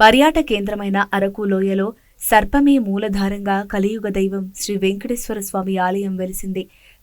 పర్యాటక కేంద్రమైన అరకు లోయలో సర్పమే మూలధారంగా కలియుగ దైవం శ్రీ వెంకటేశ్వర స్వామి ఆలయం వెలిసింది.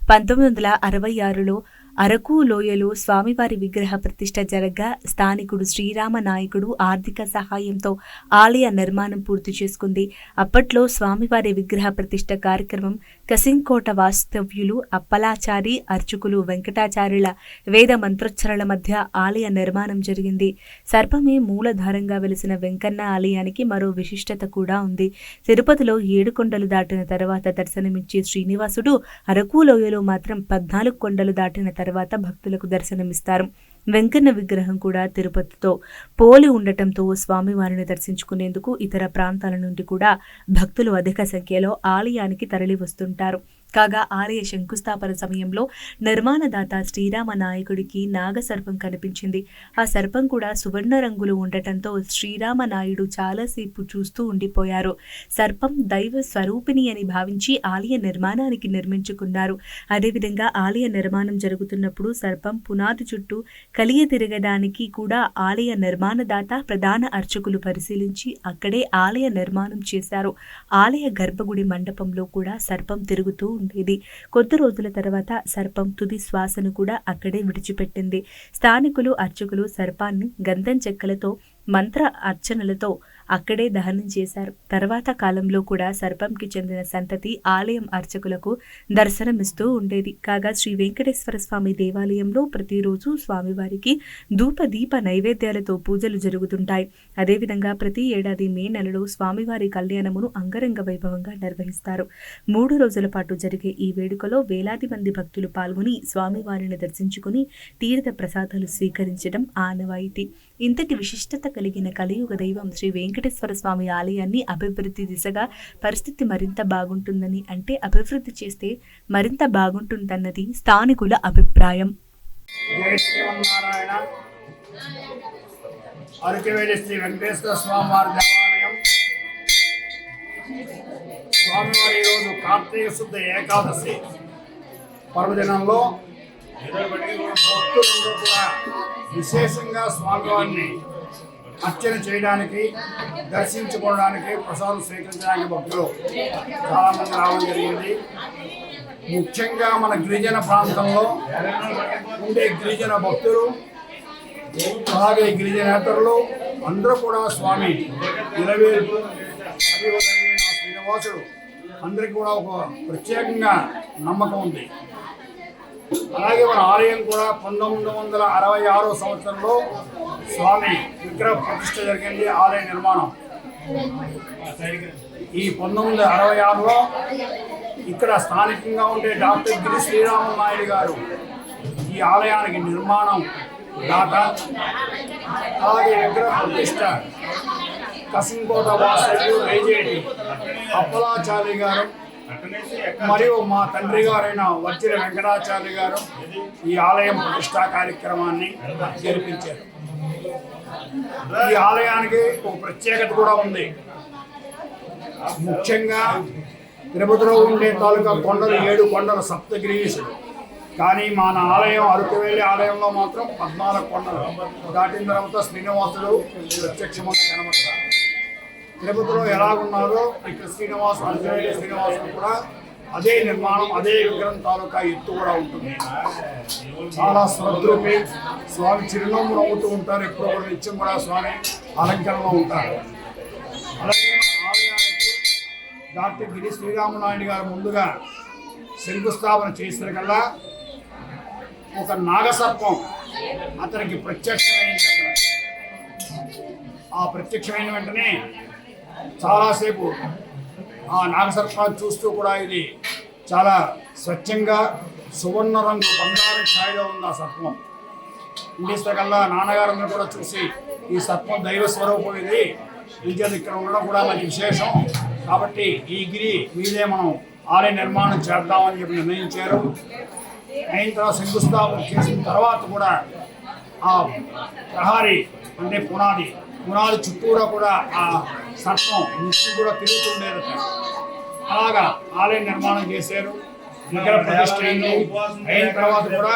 పంతొమ్మిది వందల అరవై ఆరులో అరకు లోయలో స్వామివారి విగ్రహ ప్రతిష్ఠ జరగ్గా స్థానికుడు శ్రీరామ నాయకుడు ఆర్థిక సహాయంతో ఆలయ నిర్మాణం పూర్తి చేసుకుంది. అప్పట్లో స్వామివారి విగ్రహ ప్రతిష్ఠ కార్యక్రమం కసింకోట వాస్తవ్యులు అప్పలాచారి అర్చకులు వెంకటాచార్యుల వేద మంత్రోచ్చరణల మధ్య ఆలయ నిర్మాణం జరిగింది. సర్పమే మూలధారంగా వెలిసిన వెంకన్న ఆలయానికి మరో విశిష్టత కూడా ఉంది. తిరుపతిలో ఏడు కొండలు దాటిన తర్వాత దర్శనమిచ్చే శ్రీనివాసుడు అరకు లోయలో మాత్రం పద్నాలుగు కొండలు దాటిన తర్వాత భక్తులకు దర్శనమిస్తారు. వెంకన్న విగ్రహం కూడా తిరుపతితో పోలి ఉండటంతో స్వామివారిని దర్శించుకునేందుకు ఇతర ప్రాంతాల నుండి కూడా భక్తులు అధిక సంఖ్యలో ఆలయానికి తరలి వస్తుంటారు కాగా ఆలయ శంకుస్థాపన సమయంలో నిర్మాణదాత శ్రీరామ నాయకుడికి నాగసర్పం కనిపించింది. ఆ సర్పం కూడా సువర్ణ రంగులు ఉండటంతో శ్రీరామ నాయుడు చాలాసేపు చూస్తూ ఉండిపోయారు. సర్పం దైవ స్వరూపిణి అని భావించి ఆలయ నిర్మాణానికి నిర్మించుకున్నారు. అదేవిధంగా ఆలయ నిర్మాణం జరుగుతున్నప్పుడు సర్పం పునాది చుట్టూ కలియ తిరగడానికి కూడా ఆలయ నిర్మాణదాత ప్రధాన అర్చకులు పరిశీలించి అక్కడే ఆలయ నిర్మాణం చేశారు. ఆలయ గర్భగుడి మండపంలో కూడా సర్పం తిరుగుతూ ఉండేది. కొద్ది రోజుల తర్వాత సర్పం తుది శ్వాసను కూడా అక్కడే విడిచిపెట్టింది. స్థానికులు అర్చకులు సర్పాన్ని గంధం చెక్కలతో మంత్ర అర్చనలతో అక్కడే దహనం చేశారు. తర్వాత కాలంలో కూడా సర్పంకి చెందిన సంతతి ఆలయం అర్చకులకు దర్శనమిస్తూ ఉండేది. కాగా శ్రీ వెంకటేశ్వర స్వామి దేవాలయంలో ప్రతిరోజు స్వామివారికి ధూప దీప నైవేద్యాలతో పూజలు జరుగుతుంటాయి. అదేవిధంగా ప్రతి ఏడాది మే నెలలో స్వామివారి కళ్యాణమును అంగరంగ వైభవంగా నిర్వహిస్తారు. మూడు రోజుల పాటు జరిగే ఈ వేడుకలో వేలాది మంది భక్తులు పాల్గొని స్వామివారిని దర్శించుకుని తీర్థ ప్రసాదాలు స్వీకరించడం ఆనవాయితీ. ఇంతటి విశిష్టత కలిగిన కలియుగ దైవం శ్రీ వెంకటేశ్వర స్వామి ఆలయాన్ని అభివృద్ధి దిశగా పరిస్థితి మరింత బాగుంటుందని అంటే అభివృద్ధి చేస్తే మరింత బాగుంటుందన్నది స్థానికుల అభిప్రాయం. జై శ్రీ వెంకటేశ్వర స్వామి వారి దేవాలయం. స్వామివారి ఈరోజు కార్తీక శుద్ధ ఏకాదశి పర్వదినంలో భక్తులందరూ కూడా విశేషంగా స్వామివారిని అర్చన చేయడానికి దర్శించుకోవడానికి ప్రసాదం స్వీకరించడానికి భక్తులు చాలామంది రావడం జరిగింది. ముఖ్యంగా మన గిరిజన ప్రాంతంలో ఉండే గిరిజన భక్తులు అలాగే గిరిజనేతరులు అందరూ కూడా స్వామి నిలవేరుపు శ్రీనివాసుడు అందరికీ కూడా ఒక ప్రత్యేకంగా నమ్మకం ఉంది. అలాగే మన ఆలయం కూడా పంతొమ్మిది వందల అరవై ఆరో సంవత్సరంలో స్వామి విగ్రహ ప్రతిష్ఠ జరిగింది ఆలయ నిర్మాణం. ఈ పంతొమ్మిది అరవై ఆరులో ఇక్కడ స్థానికంగా ఉండే డాక్టర్ గిరి శ్రీరామ నాయుడు గారు ఈ ఆలయానికి నిర్మాణం దాత. అలాగే విగ్రహ ప్రతిష్ట కసింకోట వాసు రేజేటి అప్పలాచారి గారు మరియు మా తండ్రి గారైన వజ్ర వెంకటాచార్య గారు ఈ ఆలయం ప్రతిష్టా కార్యక్రమాన్ని జరిపించారు. ఈ ఆలయానికి ఒక ప్రత్యేకత కూడా ఉంది. ముఖ్యంగా తిరుపతిలో ఉండే తాలూకా కొండలు ఏడు కొండలు సప్తగిరీసుడు కానీ మన ఆలయం అరకువేలి ఆలయంలో మాత్రం పద్నాలుగు కొండలు. దాటిన తర్వాత శ్రీనివాసుడు ప్రత్యక్షంగా కనబడతారు తిరుపతిలో ఎలాగున్నారో ఇక్కడ శ్రీనివాసు అర్జునుడి శ్రీనివాసులు కూడా అదే నిర్మాణం అదే విగ్రహం తాలూకా ఎత్తు కూడా ఉంటుంది. చాలా శ్రద్ధరూపి స్వామి చిరునవ్వు నవ్వుతూ ఉంటారు. ఎప్పుడు కూడా నిత్యం కూడా స్వామి అలంకరణలో ఉంటారు. అలాగే ఆలయానికి డాక్టర్ గిరి శ్రీరామనాయుడు గారు ముందుగా శంకుస్థాపన చేసిన కల్లా ఒక నాగసర్పం అతనికి ప్రత్యక్షమైంది ఆ ప్రత్యక్షమైన వెంటనే చాలాసేపు ఆ నాగసర్పాన్ని చూస్తూ కూడా ఇది చాలా స్వచ్ఛంగా సువర్ణ రంగు బంగారం ఛాయలో ఉంది ఆ సర్పం. ఇండిస్తకల్లా నాన్నగారిని కూడా చూసి ఈ సర్పం దైవ స్వరూపం ఇది. విద్యను ఇక్కడ ఉండడం కూడా మంచి విశేషం. కాబట్టి ఈ గిరి మీదే మనం ఆలయ నిర్మాణం చేద్దామని చెప్పి నిర్ణయించారు. అయిన తర్వాత శంకుస్థాపన చేసిన తర్వాత కూడా ఆ ప్రహారీ అంటే పునాది పునాది చుట్టూరా కూడా ఆ సర్పం ముష్టి కూడా తిరుగుతుండేదట అలాగా ఆలయం నిర్మాణం చేశారు. విగ్రహ ప్రతిష్ట అయింది అయిన తర్వాత కూడా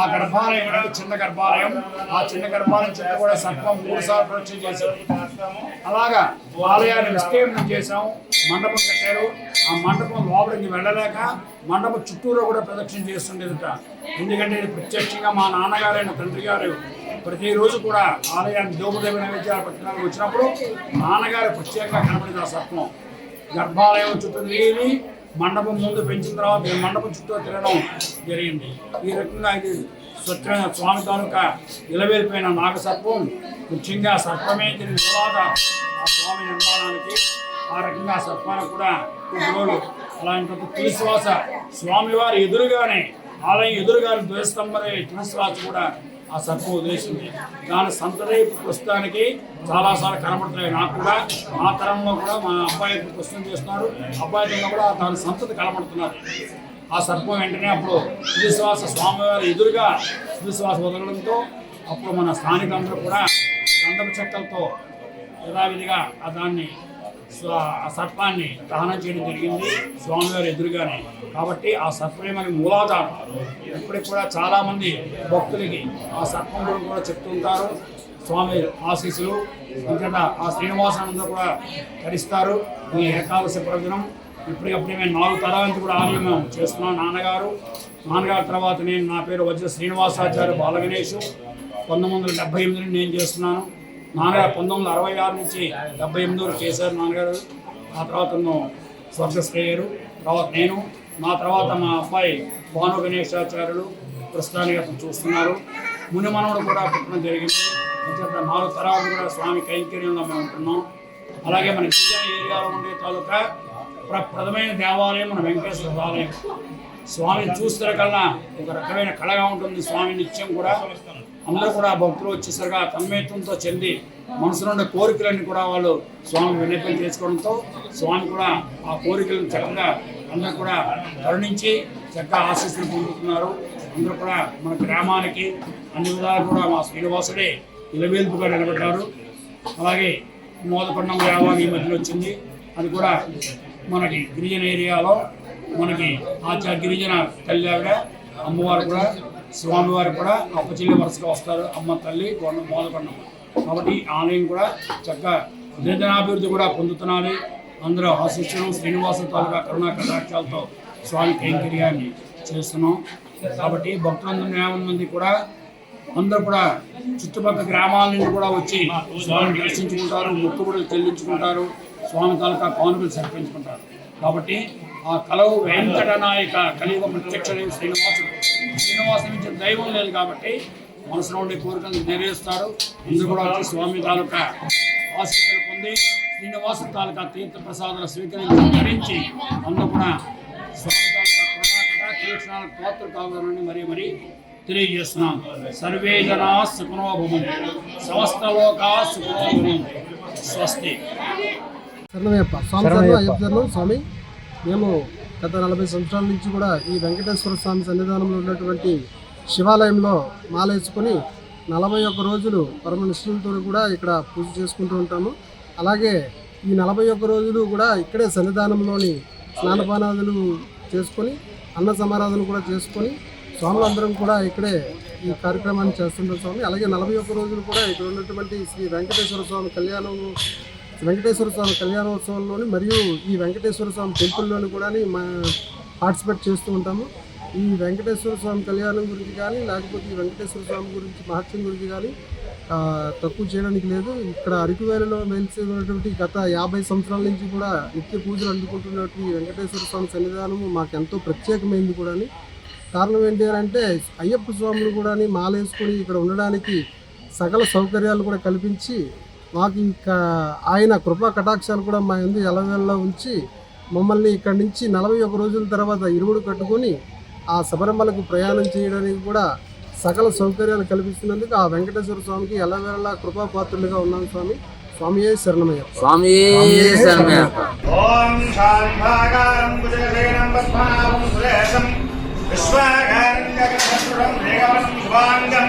ఆ గర్భాలయం అంటే చిన్న గర్భాలయం ఆ చిన్న గర్భాలయం చుట్టూ కూడా సర్పం మూడు సార్లు ప్రదక్షిణ చేశారు. అలాగా ఆలయాన్ని విస్తీర్ణం చేశాం మండపం కట్టారు. ఆ మండపం లోపలికి వెళ్ళలేక మండపం చుట్టూరు కూడా ప్రదక్షిణ చేస్తుండేదట. ఎందుకంటే ఇది ప్రత్యక్షంగా మా నాన్నగారైన తండ్రి గారు ప్రతిరోజు కూడా ఆలయాన్ని దోమదేవ నైవేద్యాలు పట్టణాలకు వచ్చినప్పుడు నాన్నగారు ప్రత్యేకంగా కనబడింది ఆ గర్భాలయం చుట్టూ తిరిగి మండపం ముందు పెంచిన తర్వాత మండపం చుట్టూ తిరగడం జరిగింది. ఈ రకంగా ఇది స్వచ్ఛమైన స్వామి తాలూకా ఇలవేలిపోయిన నాగసర్పం ముఖ్యంగా సర్పమే తిరిగి తర్వాత ఆ స్వామి నిర్మాణానికి ఆ రకంగా సర్పానికి కూడా కొద్ది రోజులు అలాంటి తులసివాస స్వామివారి ఎదురుగానే ఆలయం ఎదురుగానే ధ్వజస్తంభమే తులసివాస కూడా ఆ సర్పం వదిలేసింది. దాని సంతతి ప్రస్తుతానికి చాలాసార్లు కనబడుతున్నాయి. నాకు కూడా మా తరంలో కూడా మా అబ్బాయి ఇప్పుడు ప్రస్తుతం చేస్తున్నారు అబ్బాయిలో కూడా దాని సంతతి కనబడుతున్నారు. ఆ సర్పం వెంటనే అప్పుడు శ్రీశ్వాస స్వామివారి ఎదురుగా శ్రీశ్వాస వదలడంతో అప్పుడు మన స్థానికులందరూ కూడా గంధపు చెక్కలతో యథావిధిగా ఆ దాన్ని సర్పాన్ని దహనం చేయడం జరిగింది స్వామివారి ఎదురుగానే. కాబట్టి ఆ సర్పమే మనకి మూలాధారం. ఇప్పటికి కూడా చాలామంది భక్తులకి ఆ సర్పం గురించి కూడా చెప్తుంటారు స్వామి ఆశీస్సులు ఎందుకంటే ఆ శ్రీనివాసానంద కూడా ధరిస్తారు. ఈ ఏకాదశి ప్రయోజనం ఇప్పటికప్పుడు మేము నాలుగు తరాల నుంచి కూడా ఆలయం మేము చేస్తున్నాం నాన్నగారు. నాన్నగారి తర్వాత నేను నా పేరు వజ్ర శ్రీనివాసాచార్య బాలగణేషు. పంతొమ్మిది వందల డెబ్బై ఎనిమిది నుండి నేను చేస్తున్నాను. నాన్నగారు పంతొమ్మిది వందల అరవై ఆరు నుంచి డెబ్బై ఎనిమిది వరకు చేశారు నాన్నగారు. ఆ తర్వాత నన్ను స్వర్గస్థయ్యారు తర్వాత నేను నా తర్వాత మా అబ్బాయి భాను గణేశాచార్యులు ప్రస్తుతానికి అతను చూస్తున్నారు. ముని మనవడు కూడా పుట్టడం జరిగింది. అంచేత నాలుగు తరాలు కూడా స్వామి కైంకర్యంలో మేము ఉంటున్నాం. అలాగే మన గిరిజన ఏరియాలో ఉండే తాలూకా ప్రప్రథమైన దేవాలయం మన వెంకటేశ్వర ఆలయం. స్వామిని చూస్తున్న కల్లా ఒక రకమైన కళగా ఉంటుంది స్వామి నిత్యం కూడా. అందరూ కూడా భక్తులు వచ్చేసరిగా తన్మయత్వంతో చెంది మనసులో ఉండే కోరికలన్నీ కూడా వాళ్ళు స్వామి విన్నపం చేసుకోవడంతో స్వామి కూడా ఆ కోరికలను చక్కగా అందరూ కూడా కరుణించి చక్కగా ఆశీస్సులు పొందుతున్నారు. అందరూ కూడా మన గ్రామానికి అన్ని విధాలు కూడా మా శ్రీనివాసుడే ఇలవేల్పుగా నిలబడ్డారు. అలాగే మోదకొండం గ్రామం ఈ మధ్యలో వచ్చింది. అది కూడా మనకి గిరిజన ఏరియాలో మనకి ఆచార గిరిజన తల్లి ఆవిడ అమ్మవారు కూడా స్వామివారు కూడా అప్పచెల్లి వరుసగా వస్తారు. అమ్మ తల్లి కొండ మోదకొండం కాబట్టి ఈ ఆలయం కూడా చక్కగా గిరిజనాభివృద్ధి కూడా పొందుతున్నది అందరూ ఆశించడం శ్రీనివాస తాలూకా కరుణా కటాక్షాలతో స్వామి కైంకర్యాన్ని చేస్తున్నాం. కాబట్టి భక్తులందరూ మంది కూడా అందరూ కూడా చుట్టుపక్కల గ్రామాల నుండి కూడా వచ్చి స్వామిని దర్శించుకుంటారు మొక్కుబడులు చెల్లించుకుంటారు స్వామి తాలూకా కానుకలు సర్పించుకుంటారు కాబట్టి ఆ కలవు వెంకట నాయక కలియుగ ప్రత్యక్ష శ్రీనివాసుడు. శ్రీనివాసం ఇచ్చిన దైవం లేదు కాబట్టి మనసులో ఉండే కోరికలను నెరవేరుస్తారు. అందరూ కూడా వచ్చి స్వామి తాలూకా ఆశీస్సులు పొంది శ్రీనివాసు తాలూకా తీర్థ ప్రసాదాలు స్వీకరించి ధరించి అందరూ కూడా స్వామి తాలూకా తీక్షణాల పాత్ర కావాలని మరీ మరీ తెలియజేస్తున్నాం. సర్వే జనా సుఖనో భవంతు సమస్త లోకా సుఖనో భవంతు స్వస్తి స్వామి. మేము గత నలభై సంవత్సరాల నుంచి కూడా ఈ వెంకటేశ్వర స్వామి సన్నిధానంలో ఉన్నటువంటి శివాలయంలో మాలేసుకొని నలభై ఒక్క రోజులు పరమ నిష్ఠలతో కూడా ఇక్కడ పూజ చేసుకుంటూ ఉంటాము. అలాగే ఈ నలభై ఒక్క రోజులు కూడా ఇక్కడే సన్నిధానంలోని స్నానపానాదులు చేసుకొని అన్న సమారాధన కూడా చేసుకొని స్వాములందరం కూడా ఇక్కడే ఈ కార్యక్రమాన్ని చేస్తుంటాం స్వామి. అలాగే నలభై ఒక్క రోజులు కూడా ఇక్కడ ఉన్నటువంటి శ్రీ వెంకటేశ్వర స్వామి కళ్యాణం వెంకటేశ్వర స్వామి కళ్యాణోత్సవంలోని మరియు ఈ వెంకటేశ్వర స్వామి టెంపుల్లోని కూడా మా పార్టిసిపేట్ చేస్తూ ఉంటాము. ఈ వెంకటేశ్వర స్వామి కళ్యాణం గురించి కానీ లేకపోతే ఈ వెంకటేశ్వర స్వామి గురించి మహత్యం గురించి కానీ తక్కువ చేయడానికి లేదు. ఇక్కడ అరకు వేలలో ఉన్నటువంటి గత యాభై సంవత్సరాల నుంచి కూడా నిత్య పూజలు అందుకుంటున్నటువంటి ఈ వెంకటేశ్వర స్వామి సన్నిధానము మాకు ఎంతో ప్రత్యేకమైంది కూడా కారణం ఏంటి అని అంటే అయ్యప్ప స్వాములు కూడా మాలేసుకొని ఇక్కడ ఉండడానికి సకల సౌకర్యాలు కూడా కల్పించి మాకు ఇంకా ఆయన కృపా కటాక్షాలు కూడా మా ఎందు ఎలవేళ్ళ ఉంచి మమ్మల్ని ఇక్కడి నుంచి నలభై ఒక రోజుల తర్వాత ఇరువుడు కట్టుకొని ఆ శబరిమలకు ప్రయాణం చేయడానికి కూడా సకల సౌకర్యాలు కల్పిస్తున్నందుకు ఆ వెంకటేశ్వర స్వామికి ఎల్లవేళలా కృపాపాత్రులుగా ఉన్నాం స్వామి. స్వామియే శరణమయ్యప్ప. స్వామి శరణమయ్యప్ప. ఓం శాంతాకారం కుజసేనం పద్మనాభం సురేశం. విశ్వాకారం జగత్సురం మేఘవనం శుభాంగం.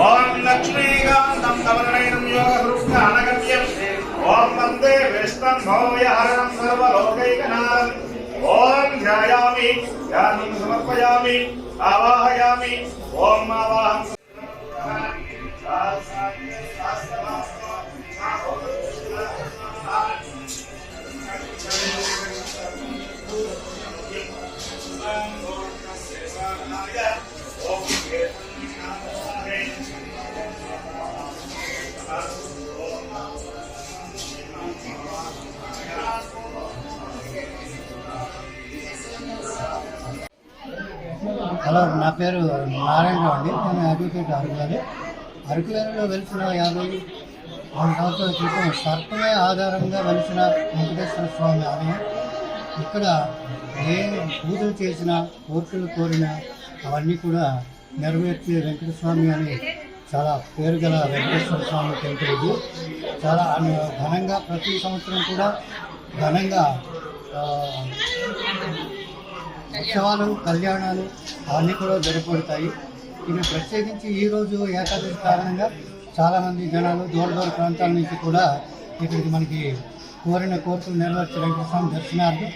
ఓం లక్ష్మీకాంతం కమలనయనం యోగ అనగమ్యం ఓం వందే విష్ణం భౌయ హరణం సర్వలోకైకనాథం. ఓం ధ్యాయామి ధ్యానం సమర్పయామి ఆవాహయామి. ఓం ఆవాహం హలో నా పేరు నారాయణరావు అండి. నేను అడ్వకేట్ అరకువేలి అరకువేలిలో వెలిసిన యాభై మూడు సంవత్సరాల క్రితం సర్పమే ఆధారంగా వెలిసిన వెంకటేశ్వర స్వామి ఆలయం. ఇక్కడ ఏ పూజలు చేసినా కోర్టులు కోరినా అవన్నీ కూడా నెరవేర్చే వెంకటస్వామి స్వామి అని చాలా పేరు గల వెంకటేశ్వర స్వామి టెంపుల్ ఇది. చాలా ఘనంగా ప్రతి సంవత్సరం కూడా ఘనంగా ఉత్సవాలు కళ్యాణాలు అవన్నీ కూడా జరిగిపోతాయి ఇది ప్రత్యేకించి ఈరోజు ఏకాదశి కారణంగా చాలామంది జనాలు దూర దూర ప్రాంతాల నుంచి కూడా ఇక్కడికి మనకి కోరిన కోరికలు నెరవేర్చే వెంకటస్వామి దర్శనార్థం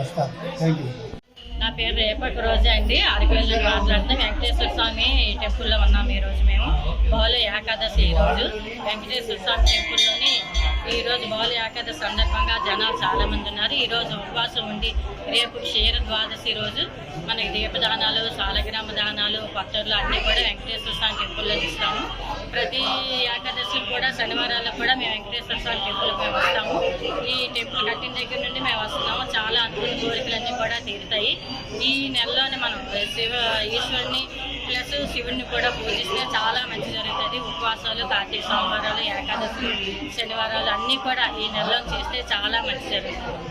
వస్తారు. థ్యాంక్ యూ నా పేరు రేపటి రోజే అండి. అరకువెల్లి మాట్లాడుతున్నాం వెంకటేశ్వర స్వామి టెంపుల్లో ఉన్నాం ఈ రోజు మేము. బహుళ ఏకాదశి ఈ రోజు వెంకటేశ్వర స్వామి టెంపుల్లోని ఈ రోజు ఏకాదశి సందర్భంగా జనాలు చాలామంది ఉన్నారు. ఈరోజు ఉపవాసం ఉండి రేపు క్షీర ద్వాదశి రోజు. మనకి దీపదానాలు సాలగ్రామ దానాలు పత్తులు అన్నీ కూడా వెంకటేశ్వర స్వామి టెంపుల్లో ఇస్తాము. ప్రతి ఏకాదశి కూడా శనివారాల్లో కూడా మేము వెంకటేశ్వర స్వామి టెంపుల్కి మేము వస్తాము. ఈ టెంపుల్ కట్టిన దగ్గర నుండి మేము వస్తున్నాము. చాలా అనుకున్న కోరికలన్నీ కూడా తీరుతాయి. ఈ నెలలోనే మనం శివ ఈశ్వరుని ప్లస్ శివుడిని కూడా పూజిస్తే చాలా మంచి జరుగుతుంది. ఉపవాసాలు కార్తీక సోమవారాలు ఏకాదశి శనివారాలు అన్నీ కూడా ఈ నెలలో చేస్తే చాలా మంచి జరుగుతుంది.